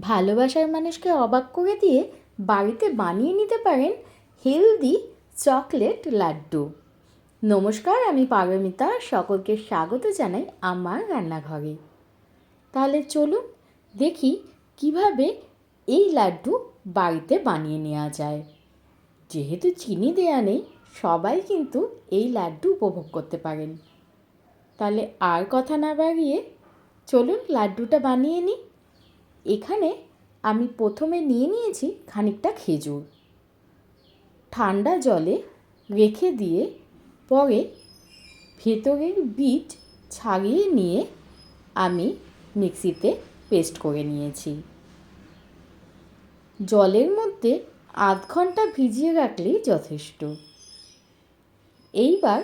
ভালোবাসার মানুষকে অবাক করে দিয়ে বাড়িতে বানিয়ে নিতে পারেন হেলদি চকলেট লাড্ডু। নমস্কার, আমি পারমিতা, সকলকে স্বাগত জানাই আমার রান্নাঘরে। তাহলে চলুন দেখি কীভাবে এই লাড্ডু বাড়িতে বানিয়ে নেওয়া যায়। যেহেতু চিনি দেয়া নেই, সবাই কিন্তু এই লাড্ডু উপভোগ করতে পারেন। তাহলে আর কথা না বাড়িয়ে চলুন লাড্ডুটা বানিয়ে নিই। এখানে আমি প্রথমে নিয়ে নিয়েছি খানিকটা খেজুর। ঠান্ডা জলে রেখে দিয়ে পরে ভেতরের বীজ ছাড়িয়ে নিয়ে আমি মিক্সিতে পেস্ট করে নিয়েছি। জলের মধ্যে আধ ঘণ্টা ভিজিয়ে রাখলেই যথেষ্ট। এইবার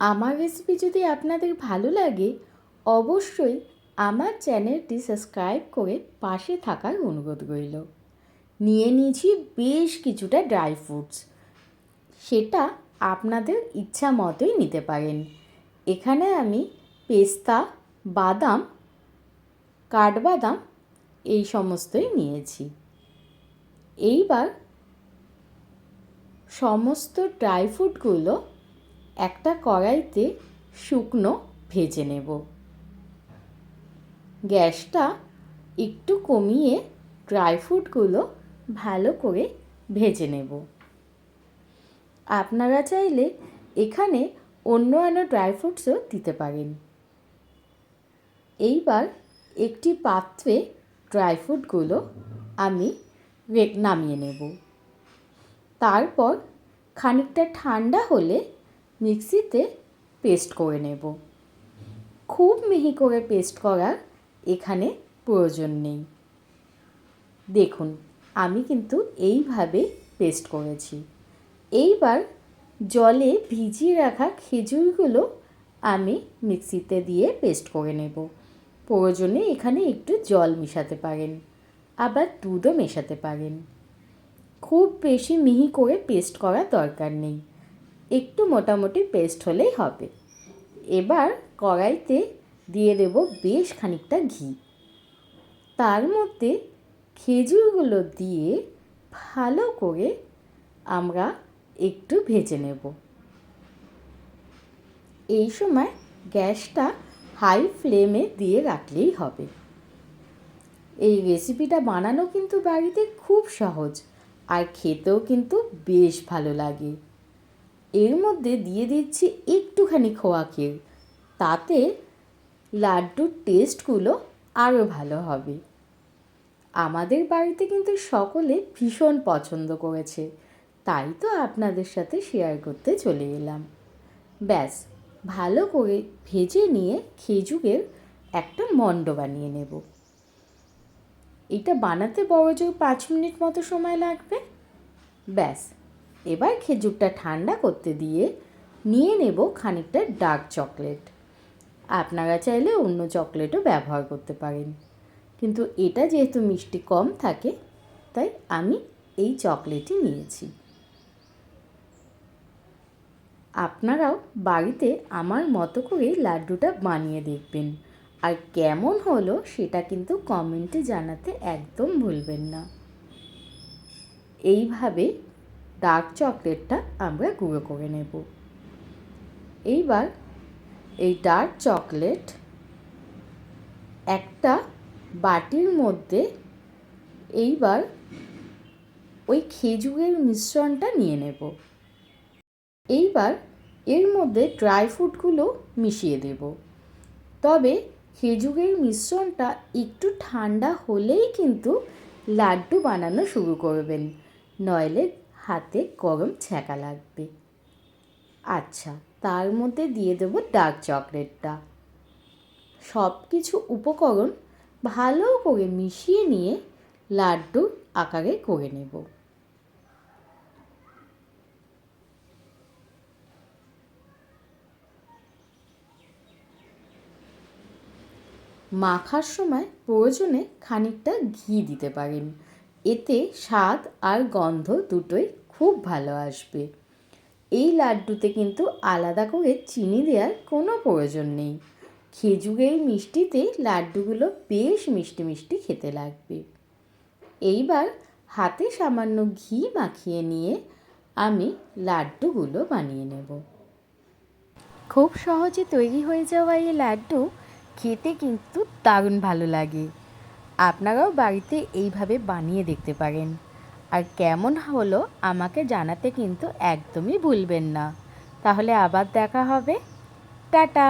আমার রেসিপি যদি আপনাদের ভালো লাগে, অবশ্যই আমার চ্যানেলটি সাবস্ক্রাইব করে পাশে থাকার অনুরোধ রইল। নিয়ে নিয়েছি বেশ কিছুটা ড্রাই ফ্রুটস। সেটা আপনাদের ইচ্ছা মতোই নিতে পারেন। এখানে আমি পেস্তা, বাদাম, কাঠবাদাম এই সমস্তই নিয়েছি। এইবার সমস্ত ড্রাই ফ্রুটগুলো একটা কড়াইতে শুকনো ভেজে নেব। গ্যাসটা একটু কমিয়ে ড্রাই ফ্রুটগুলো ভালো করে ভেজে নেব। আপনারা চাইলে এখানে অন্য অন্য ড্রাই ফ্রুটসও দিতে পারেন। এইবার একটি পাত্রে ড্রাই ফ্রুটগুলো আমি নামিয়ে নেব। তারপর খানিকটা ঠান্ডা হলে মিক্সিতে পেস্ট করে নেব। খুব মিহি করে পেস্ট করার এখানে প্রয়োজন নেই। দেখুন, আমি কিন্তু এইভাবে পেস্ট করেছি। এইবার জলে ভিজিয়ে রাখা খেজুরগুলো আমি মিক্সিতে দিয়ে পেস্ট করে নেব। প্রয়োজনে এখানে একটু জল মেশাতে পারেন, আবার দুধও মেশাতে পারেন। খুব বেশি মিহি করে পেস্ট করার দরকার নেই। একটু মোটামুটি পেস্ট হলেই হবে। এবার কড়াইতে দিয়ে দেব বেশ খানিকটা ঘি। তার মধ্যে খেজুরগুলো দিয়ে ভালো করে আমরা একটু ভেজে নেব। এই সময় গ্যাসটা হাই ফ্লেমে দিয়ে রাখলেই হবে। এই রেসিপিটা বানানো কিন্তু বাড়িতে খুব সহজ আর খেতেও কিন্তু বেশ ভালো লাগে। এর মধ্যে দিয়ে দিচ্ছি একটুখানি খোয়া তাতে লাড্ডুর টেস্টগুলো আরও ভালো হবে। আমাদের বাড়িতে কিন্তু সকলে ভীষণ পছন্দ করেছে। তাই তো আপনাদের সাথে শেয়ার করতে চলে এলাম। ব্যাস, ভালো করে ভেজে নিয়ে খেজুরের একটা মণ্ড বানিয়ে নেব। এটা বানাতে বড় জোর পাঁচ মিনিট মতো সময় লাগবে। ব্যাস, এবার খেজুরটা ঠান্ডা করতে দিয়ে নিয়ে নেব খানিকটা ডার্ক চকলেট আপনারা চাইলে অন্য চকলেটও ব্যবহার করতে পারেন। কিন্তু এটা যেহেতু মিষ্টি কম থাকে, তাই আমি এই চকলেটই নিয়েছি। আপনারাও বাড়িতে আমার মতো করেই লাড্ডুটা বানিয়ে দেখবেন। আর কেমন হলো সেটা কিন্তু কমেন্টে জানাতে একদম ভুলবেন না। এইভাবে ডার্ক চকলেটটা আমরা গুঁড়ো করে নেব। এইবার এই ডার্ক চকলেট একটা বাটির মধ্যে এইবার ওই খেজুরের মিশ্রণটা নিয়ে নেব। এইবার এর মধ্যে ড্রাই ফ্রুটগুলো মিশিয়ে দেব। তবে খেজুরের মিশ্রণটা একটু ঠান্ডা হলেই কিন্তু লাড্ডু বানানো শুরু করবেন, নইলে হাতে গরম ছ্যাঁকা লাগবে। আচ্ছা তার মধ্যে দিয়ে দেবো ডার্ক চকলেটটা সব কিছু উপকরণ ভালো করে মিশিয়ে নিয়ে লাড্ডু আকারে করে নেব। মাখার সময় প্রয়োজনে খানিকটা ঘি দিতে পারেন। এতে স্বাদ আর গন্ধ দুটোই খুব ভালো আসবে। এই লাড্ডুতে কিন্তু আলাদা করে চিনি দেওয়ার কোনো প্রয়োজন নেই। খেজুরের মিষ্টিতে লাড্ডুগুলো বেশ মিষ্টি মিষ্টি খেতে লাগবে। এইবার হাতে সামান্য ঘি মাখিয়ে নিয়ে আমি লাড্ডুগুলো বানিয়ে নেব। খুব সহজে তৈরি হয়ে যাওয়া এই লাড্ডু খেতে কিন্তু দারুণ ভালো লাগে। আপনারাও বাড়িতে এইভাবে বানিয়ে দেখতে পারেন। আর কেমন হলো আমাকে জানাতে কিন্তু একদমই ভুলবেন না। তাহলে আবার দেখা হবে। টাটা।